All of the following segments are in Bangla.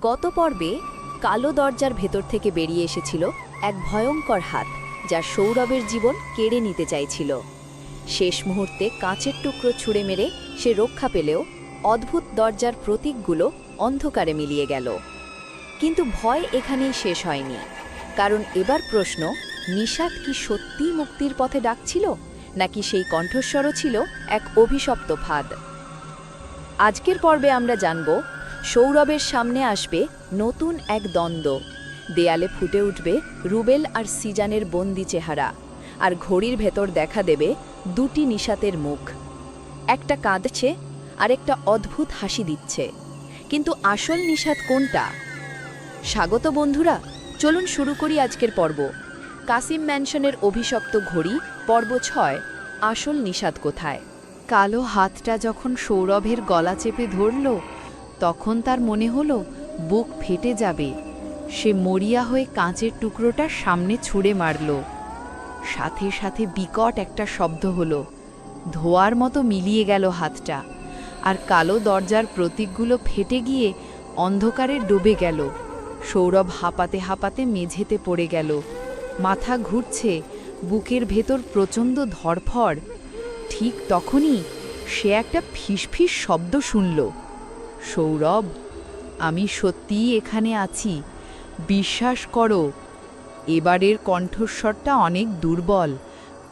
গত পর্বে কালো দরজার ভেতর থেকে বেরিয়ে এসেছিল এক ভয়ঙ্কর হাত, যা সৌরভের জীবন কেড়ে নিতে চাইছিল। শেষ মুহূর্তে কাঁচের টুকরো ছুঁড়ে মেরে সে রক্ষা পেলেও অদ্ভুত দরজার প্রতীকগুলো অন্ধকারে মিলিয়ে গেল। কিন্তু ভয় এখানেই শেষ হয়নি। কারণ এবার প্রশ্ন নিষাদ কি সত্যিই মুক্তির পথে ডাকছিল, নাকি সেই কণ্ঠস্বরও ছিল এক অভিশপ্ত ফাঁদ? আজকের পর্বে আমরা জানব সৌরভের সামনে আসবে নতুন এক দ্বন্দ্ব। দেয়ালে ফুটে উঠবে রুবেল আর সিজানের বন্দি চেহারা, আর ঘড়ির ভেতর দেখা দেবে দুটি নিশাতের মুখ। একটা কাঁদছে, আর একটা অদ্ভুত হাসি দিচ্ছে। কিন্তু আসল নিষাদ কোনটা? স্বাগত বন্ধুরা, চলুন শুরু করি আজকের পর্ব। কাসিম ম্যানশনের অভিশপ্ত ঘড়ি, পর্ব ছয়, আসল নিষাদ কোথায়? কালো হাতটা যখন সৌরভের গলা চেপে ধরল তখন তার মনে হলো, বুক ফেটে যাবে। সে মরিয়া হয়ে কাঁচের টুকরোটা সামনে ছুঁড়ে মারল। সাথে সাথে বিকট একটা শব্দ হলো। ধোয়ার মতো মিলিয়ে গেল হাতটা, আর কালো দরজার প্রতীকগুলো ফেটে গিয়ে অন্ধকারে ডুবে গেল। সৌরভ হাঁপাতে হাঁপাতে মেঝেতে পড়ে গেল। মাথা ঘুরছে, বুকের ভেতর প্রচণ্ড ধরফড় ঠিক তখনই সে একটা ফিসফিস শব্দ শুনল। সৌরভ, আমি সত্যিই এখানে আছি। বিশ্বাস করো, এবারের কণ্ঠস্বরটা অনেক দুর্বল,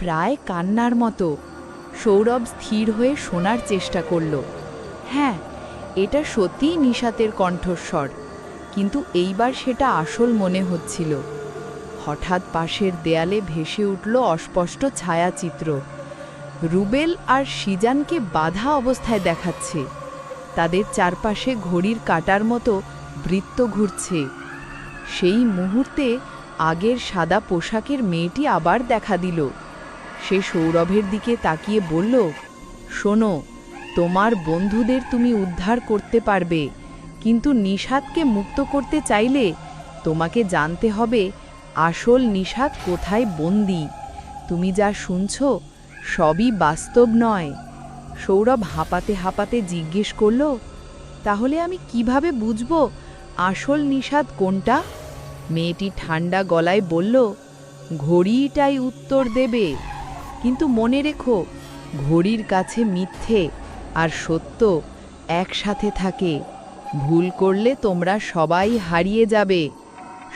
প্রায় কান্নার মতো। সৌরভ স্থির হয়ে শোনার চেষ্টা করল। হ্যাঁ এটা সত্যিই নিশাতের কণ্ঠস্বর, কিন্তু এইবার সেটা আসল মনে হচ্ছিল। হঠাৎ পাশের দেয়ালে ভেসে উঠল অস্পষ্ট ছায়াচিত্র। রুবেল আর সিজানকে বাধা অবস্থায় দেখাচ্ছে। তাদের চারপাশে ঘড়ির কাটার মতো বৃত্ত ঘুরছে। সেই মুহূর্তে আগের সাদা পোশাকের মেয়েটি আবার দেখা দিল। সে সৌরভের দিকে তাকিয়ে বলল, শোনো, তোমার বন্ধুদের তুমি উদ্ধার করতে পারবে, কিন্তু নিষাদকে মুক্ত করতে চাইলে তোমাকে জানতে হবে আসল নিষাদ কোথায় বন্দি। তুমি যা শুনছ সবই বাস্তব নয়। সৌরভ হাঁপাতে হাঁপাতে জিজ্ঞেস করল, তাহলে আমি কীভাবে বুঝব আসল নিষাদ কোনটা? মেয়েটি ঠান্ডা গলায় বলল, ঘড়িটাই উত্তর দেবে। কিন্তু মনে রেখো, ঘড়ির কাছে মিথ্যে আর সত্য একসাথে থাকে। ভুল করলে তোমরা সবাই হারিয়ে যাবে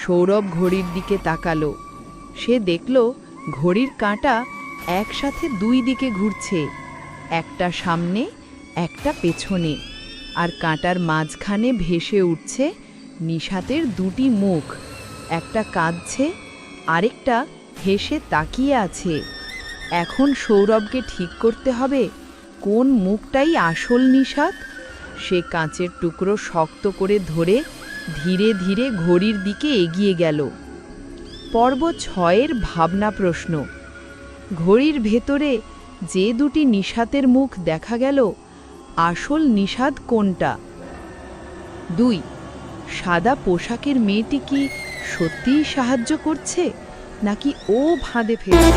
সৌরভ ঘড়ির দিকে তাকালো। সে দেখল ঘড়ির কাঁটা একসাথে দুই দিকে ঘুরছে। একটা সামনে, একটা পেছনে। আর কাঁটার মাঝখানে ভেসে উঠছে নিশাতের দুটি মুখ। একটা কাঁদছে, আরেকটা হেসে তাকিয়ে আছে। এখন সৌরভকে ঠিক করতে হবে, কোন মুখটাই আসল নিষাদ সে কাঁচের টুকরো শক্ত করে ধরে ধীরে ধীরে ঘড়ির দিকে এগিয়ে গেল। পর্ব ছয়ের ভাবনা প্রশ্ন। ঘড়ির ভেতরে যে দুটি নিষাতের মুখ দেখা গেল, আসল নিষাদ কোনটা? দুই, সাদা পোশাকের মেয়েটি কি সত্যিই সাহায্য করছে, নাকি ও ভাঁদে ফেলে